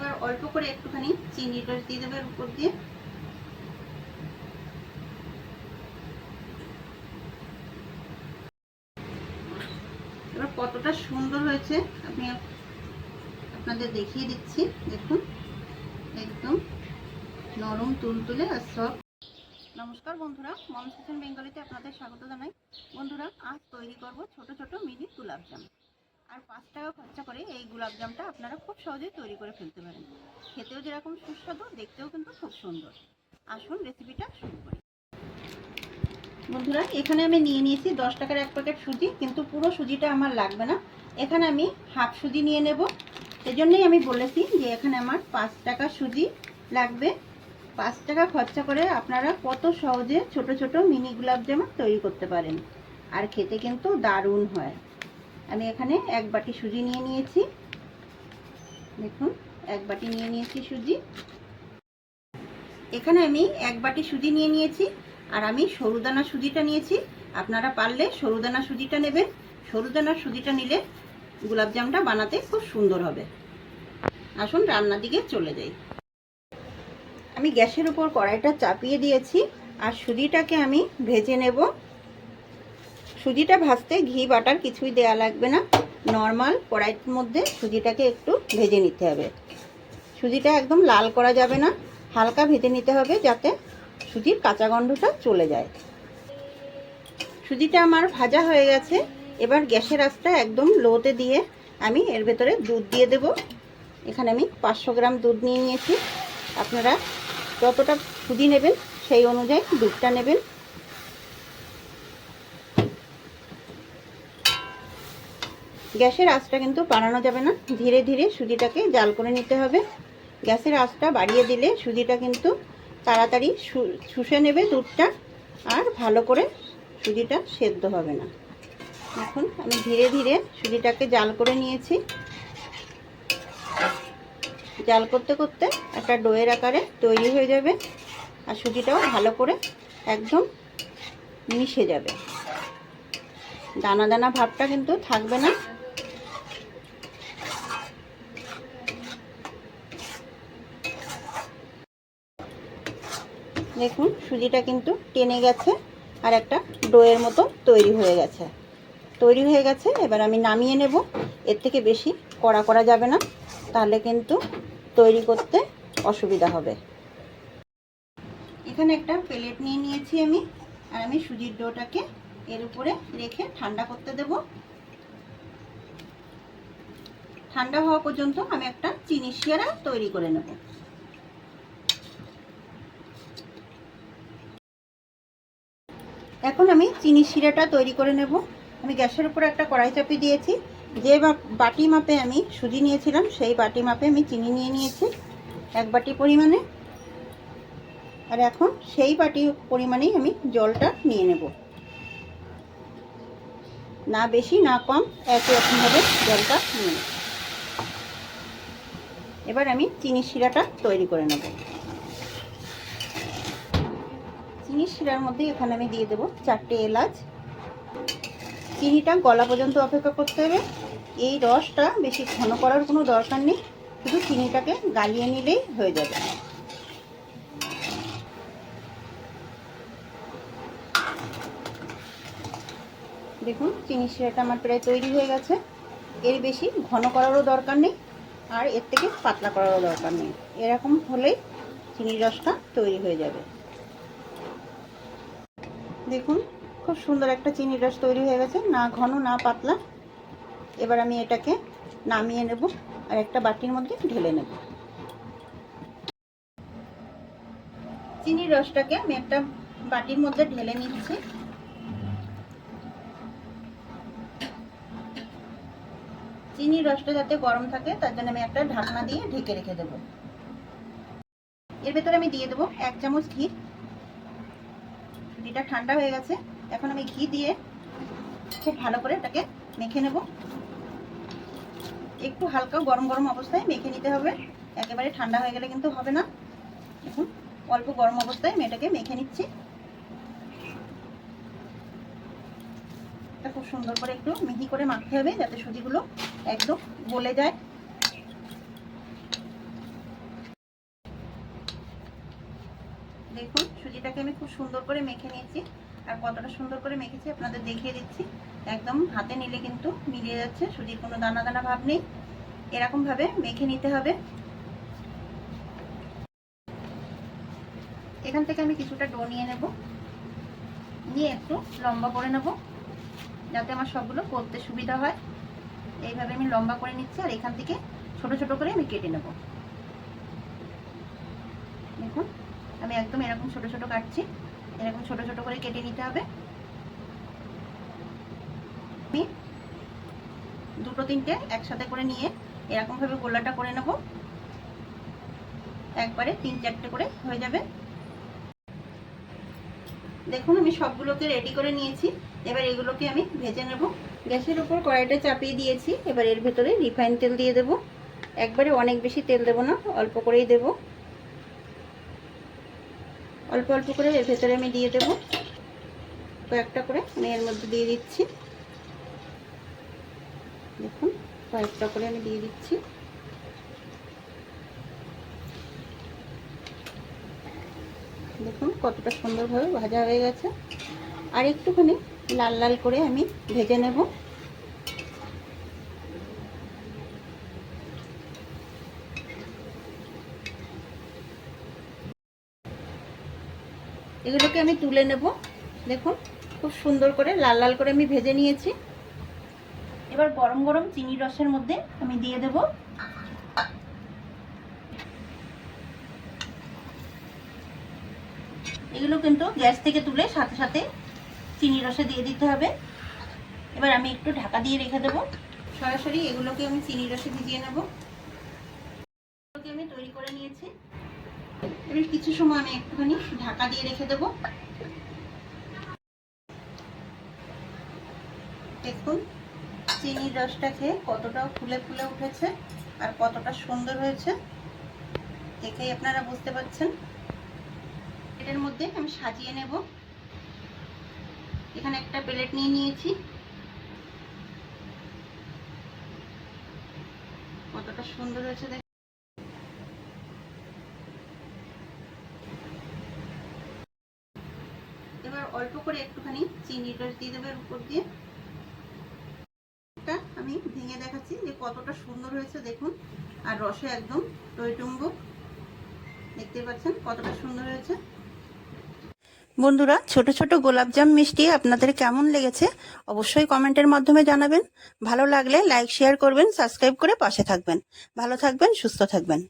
এবার অল্প করে একটুখানি চিনি রস দিয়ে দেবে উপর দিয়ে। এবার কতটা সুন্দর হয়েছে, আমি আপনাদের দেখিয়ে দিচ্ছি। দেখুন, একদম নরম, তুলতুলে আর সব নমস্কার বন্ধুরা মমস বেঙ্গলিতে আপনাদের স্বাগত জানাই। বন্ধুরা, আজ তৈরি করব ছোট ছোট মিনি গোলাপজাম। আর পাঁচ টাকা খরচা করে এই গোলাপজামটা আপনারা খুব সহজেই তৈরি করে ফেলতে পারেন। খেতেও যেরকম সুস্বাদু, দেখতেও কিন্তু খুব সুন্দর। আসুন রেসিপিটা শুরু করি। বন্ধুরা, এখানে আমি নিয়ে নিয়েছি দশ টাকার এক প্যাকেট সুজি, কিন্তু পুরো সুজিটা আমার লাগবে না। এখানে আমি হাফ সুজি নিয়ে নেব। সেজন্যই আমি বলেছি যে এখানে আমার পাঁচ টাকা সুজি লাগবে। পাঁচ টাকা খরচা করে আপনারা কত সহজে ছোট ছোট মিনি গোলাপজামা তৈরি করতে পারেন। আর খেতে কিন্তু দারুণ হয়। আমি এখানে এক বাটি সুজি নিয়ে নিয়েছি। দেখুন, এক বাটি নিয়ে নিয়েছি সুজি। এখানে আমি এক বাটি সুজি নিয়ে নিয়েছি, আর আমি সরুদানা সুজিটা নিয়েছি। আপনারা পারলে সরুদানা সুজিটা নেবেন। সরুদানার সুজিটা নিলে গোলাপজামটা বানাতে খুব সুন্দর হবে। আসুন, রান্নার দিকে চলে যাই। আমি গ্যাসের উপর কড়াইটা চাপিয়ে দিয়েছি, আর সুজিটাকে আমি ভেজে নেব। সুজিটা ভাজতে ঘি, বাটার কিছুই দেয়া লাগবে না। নর্মাল কড়াইয়ের মধ্যে সুজিটাকে একটু ভেজে নিতে হবে। সুজিটা একদম লাল করা যাবে না, হালকা ভেজে নিতে হবে যাতে সুজির কাঁচা গন্ধটা চলে যায়। সুজিটা আমার ভাজা হয়ে গেছে। এবার গ্যাসের আঁচটা একদম লোতে দিয়ে আমি এর ভেতরে দুধ দিয়ে দেব। এখানে আমি পাঁচশো গ্রাম দুধ নিয়ে নিয়েছি। আপনারা যতটা সুজি নেবেন সেই অনুযায়ী দুধটা নেবেন। গ্যাসের আঁচটা কিন্তু বাড়ানো যাবে না। ধীরে ধীরে সুজিটাকে জাল করে নিতে হবে। গ্যাসের আঁচটা বাড়িয়ে দিলে সুজিটা কিন্তু তাড়াতাড়ি শুষে নেবে দুধটা আর ভালো করে সুজিটা সেদ্ধ হবে না। এখন আমি ধীরে ধীরে সুজিটাকে জাল করে নিয়েছি। জাল করতে করতে একটা ডোয়ের আকারে তৈরি হয়ে যাবে আর সুজিটাও ভালো করে একদম মিশে যাবে। দানা দানা ভাবটা কিন্তু থাকবে না। দেখুন, সুজিটা কিন্তু টেনে গেছে আর একটা ডোয়ের মতো তৈরি হয়ে গেছে। তৈরি হয়ে গেছে, এবার আমি নামিয়ে নেব। এর থেকে বেশি কড়া করা যাবে না, তাহলে কিন্তু তৈরি করতে অসুবিধা হবে। এখানে একটা প্লেট নিয়ে নিয়েছি আমি, আর আমি সুজির ডোটাকে এর উপরে রেখে ঠান্ডা করতে দেব। ঠান্ডা হওয়া পর্যন্ত আমি একটা চিনি শিয়ারা তৈরি করে নেব। এখন আমি চিনি শিরাটা তৈরি করে নেব। আমি গ্যাসের উপর একটা কড়াই চাপি দিয়েছি। যে বাটি মাপে আমি সুজি নিয়েছিলাম, সেই বাটি মাপে আমি চিনি নিয়ে নিয়েছি এক বাটি পরিমাণে। আর এখন সেই বাটি পরিমাণেই আমি জলটা নিয়ে নেব। না বেশি, না কম, একই রকমভাবে জলটা নিয়ে নেব। এবার আমি চিনি শিরাটা তৈরি করে নেব। চিনি শিরার মধ্যে এখানে আমি দিয়ে দেবো চারটে এলাচ। চিনিটা গলা পর্যন্ত অপেক্ষা করতে হবে। এই রসটা বেশি ঘন করার কোনো দরকার নেই। শুধু চিনিটাকে গালিয়ে নিলেই হয়ে যাবে। দেখুন, চিনি শিরাটা আমার প্রায় তৈরি হয়ে গেছে। এর বেশি ঘন করারও দরকার নেই আর এর থেকে পাতলা করারও দরকার নেই। এরকম হলেই চিনির রসটা তৈরি হয়ে যাবে। দেখুন, খুব সুন্দর একটা চিনির রস তৈরি হয়ে গেছে, না ঘন, না পাতলা। এবার আমি এটাকে নামিয়ে নেব আর একটা বাটির মধ্যে ঢেলে নেব। চিনির রসটাকে আমি একটা বাটির মধ্যে ঢেলে নিচ্ছি। চিনির রসটা যাতে গরম থাকে, তার জন্য আমি একটা ঢাকনা দিয়ে ঢেকে রেখে দেব। এর ভেতরে আমি দিয়ে দেবো এক চামচ ঘি। এটা ঠান্ডা হয়ে গেছে, এখন আমি ঘি দিয়ে খুব ভালো করে এটাকে মেখে নেব। একটু হালকা গরম গরম অবস্থায় মেখে নিতে হবে, একেবারে ঠান্ডা হয়ে গেলে কিন্তু হবে না। এখন অল্প গরম অবস্থায় আমি এটাকে মেখে নিচ্ছি। এটা খুব সুন্দর করে একটু মিহি করে মাখতে হবে, যাতে সুজিগুলো একদম গলে যায়। দেখুন, সুজিটাকে আমি খুব সুন্দর করে মেখে নিয়েছি। আর কতটা সুন্দর করে মেখেছি আপনাদের দেখিয়ে দিচ্ছি। একদম হাতে নিলে কিন্তু মিলিয়ে যাচ্ছে, সুজির কোনো দানা দানা ভাব নেই। এরকমভাবে মেখে নিতে হবে। এখান থেকে আমি কিছুটা ডো নিয়ে নেব। নিয়ে একটু লম্বা করে নেব, যাতে আমার সবগুলো করতে সুবিধা হয়। এইভাবে আমি লম্বা করে নিচ্ছি, আর এখান থেকে ছোট ছোট করে আমি কেটে নেব। দেখুন আমি একদম এরকম ছোট ছোট কাটছি। এরকম ছোট ছোট করে কেটে নিতে হবে। দুটো তিনটে একসাথে করে নিয়ে এরকমভাবে গোলাটা করে নেব। একবারে তিন চারটে করে হয়ে যাবে। দেখুন, আমি সবগুলোকে রেডি করে নিয়েছি। এবার এগুলোকে আমি ভেজে নেব। গ্যাসের উপর কড়াইটা চাপিয়ে দিয়েছি। এবার এর ভেতরে রিফাইন তেল দিয়ে দেব। একবারে অনেক বেশি তেল দেব না, অল্প করেই দেব। অল্প অল্প করে এর ভেতরে আমি দিয়ে দেব। কয়েকটা করে আমি এর মধ্যে দিয়ে দিচ্ছি। দেখুন, কয়েকটা করে আমি দিয়ে দিচ্ছি। দেখুন, কতটা সুন্দরভাবে ভাজা হয়ে গেছে। আর একটুখানি লাল লাল করে আমি ভেজে নেব। এগুলোকে আমি তুলে নেব। দেখুন, খুব সুন্দর করে লাল লাল করে আমি ভেজে নিয়েছি। এবার গরম গরম চিনি রসের মধ্যে আমি দিয়ে দেব। এগুলো কিন্তু গ্যাস থেকে তুলে সাথে সাথে চিনি রসে দিয়ে দিতে হবে। এবার আমি একটু ঢাকা দিয়ে রেখে দেবো। সরাসরি এগুলোকে আমি চিনি রসে ভিজিয়ে নেব এগুলোকে আমি তৈরি করে নিয়েছি এবার কিছু সময় আমি একটুখানি ঢাকা দিয়ে রেখে দেবো। দেখুন চিনির রসটা খেয়ে কতটা ফুলে ফুলে উঠেছে আর কতটা সুন্দর হয়েছে। দেখেই আপনারা বুঝতে পারছেন। এটার মধ্যে আমি সাজিয়ে নেব। এখানে একটা প্লেট নিয়ে নিয়েছি। কতটা সুন্দর হয়েছে দেখ এবার অল্প করে একটুখানি চিনি রস দিয়ে দেবে উপর দিয়ে। আমি ভেঙে দেখাচ্ছি যে কতটা সুন্দর হয়েছে দেখুন। আর রসে একদম টইটুম্বু। দেখতে পাচ্ছেন কতটা সুন্দর হয়েছে। বন্ধুরা, ছোট ছোট গোলাপজাম মিষ্টি আপনাদের কেমন লেগেছে অবশ্যই কমেন্টের মাধ্যমে জানাবেন। ভালো লাগলে লাইক, শেয়ার করবেন, সাবস্ক্রাইব করে পাশে থাকবেন। ভালো থাকবেন, সুস্থ থাকবেন।